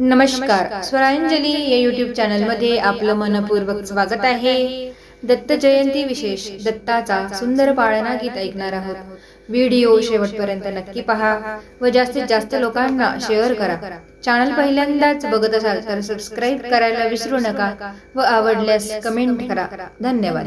नमस्कार. स्वरांजली या युट्यूब चॅनलमध्ये आपलं मनपूर्वक स्वागत आहे. दत्त जयंती विशेष. दत्ताचा सुंदर पाळणा गीत ऐकणार आहोत. व्हिडिओ शेवटपर्यंत नक्की पहा व जास्तीत जास्त लोकांना शेअर करा. चॅनल पहिल्यांदाच बघत असाल तर सबस्क्राईब करायला विसरू नका व आवडल्यास कमेंट करा. धन्यवाद.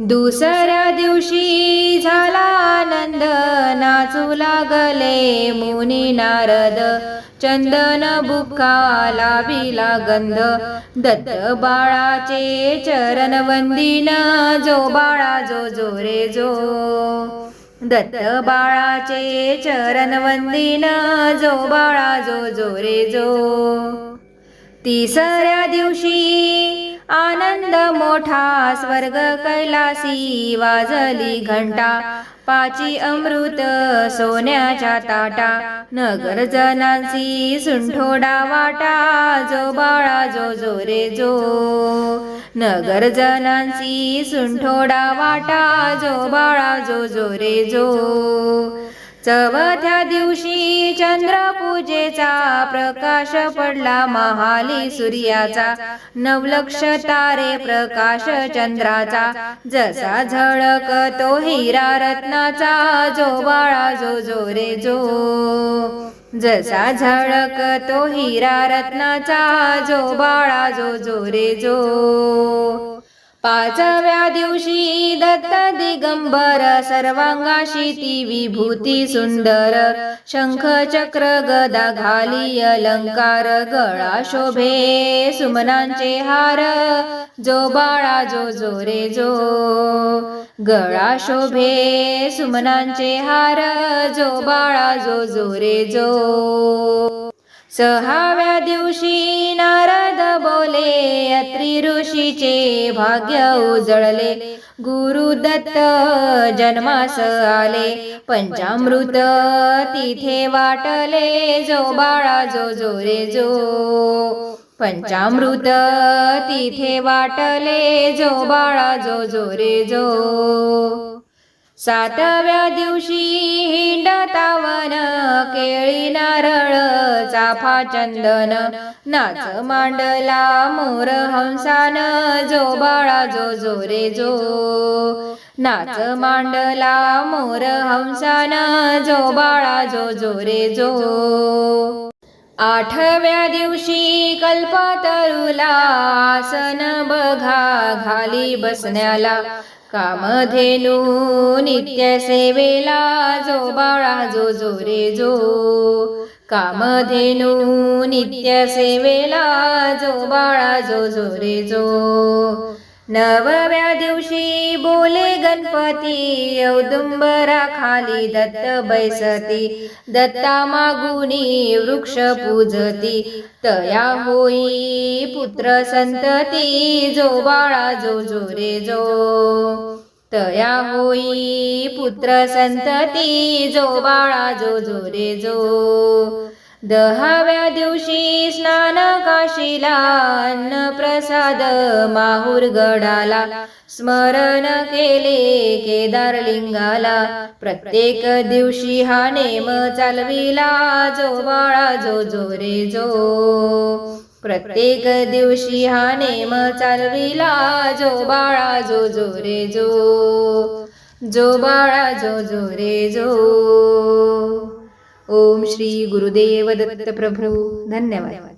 दुसऱ्या दिवशी झाला आनंद नाचू लागले मुनी नारद. चंदन बुक्का लाविला गंध. दत्त बाळाचे चरण वंदिन जो बाळा जो जो रे जो. दत्त बाळाचे चरण वंदिन जो बाळा जो जो रे जो. तिसऱ्या दिवशी आनंद मोठा स्वर्ग कैलासी वाजली घंटा पाची अमृत सोन्याच्या ताटा नगर जनांची सुंठोडा वाटा जो बाळा जो जो रे जो. नगर जनांची सुंठोडा वाटा जो बाळा जो जो रे जो. चवथ्या दिवशी चंद्र पूजेचा प्रकाश पडला महाली सूर्याचा. नवलक्ष तारे प्रकाश चंद्राचा. जसा झळक तो हिरा रत्नाचा जो बाळा जो जो रे जो. जसा झळक तो हिरा रत्नाचा जो बाळा जो जो रे जो. पाचव्या दिवशी दत्त दिगंबर सर्वांगाशी ती विभूती सुंदर. शंख चक्र गदा घाली अलंकार गळा शोभे सुमनांचे हार. जो बाळा जो जो रे जो गळा शोभे सुमनांचे हार. जो बाळा जो जो रे जो सहाव्या दिवशी नारद बोले अत्रि ऋषीचे भाग्य उजळले. गुरु दत्त जन्मास आले पंचामृत तिथे वाटले जो बाळा जो जो रे जो. पंचामृत तिथे वाटले जो बाळा जो जो रे जो. सातव्या दिवशी हिंडतावन केळी नारळ चाफा चंदन नाच मांडला मोर हंसान जो बाळा जो जो रे जो. नाच मांडला मोर हंसान जो बाळा जो जो रे जो. आठव्या दिवशी कल्पतरुला आसन बघा घाली बसण्याला कामधेनू नित्य सेवेला जो बाळा जो जो रे जो कामधेनू नित्य सेवेला जो बाळा जो जो रे जो नवव्या दिवशी बोले गणपती औदुंबरा खाली दत्त बैसती दत्ता मागुनी वृक्ष पूजती. तया होई पुत्र संतती जो बाळा जो जो रे जो. तया होई पुत्र संतती जो बाळा जो जो रे जो. दहाव्या दिवशी स्नान काशीला अन्न प्रसाद माहुर गडाला. स्मरण केले केदारलिंगाला प्रत्येक दिवशी हा नेम चालविला जो बाळा जो जो रे जो. प्रत्येक दिवशी हा नेम चालविला जो बाळा जो जो रे जो. जो बाळा जो जो रे जो. ओम श्री गुरुदेव दत्त प्रभू धन्यवाद.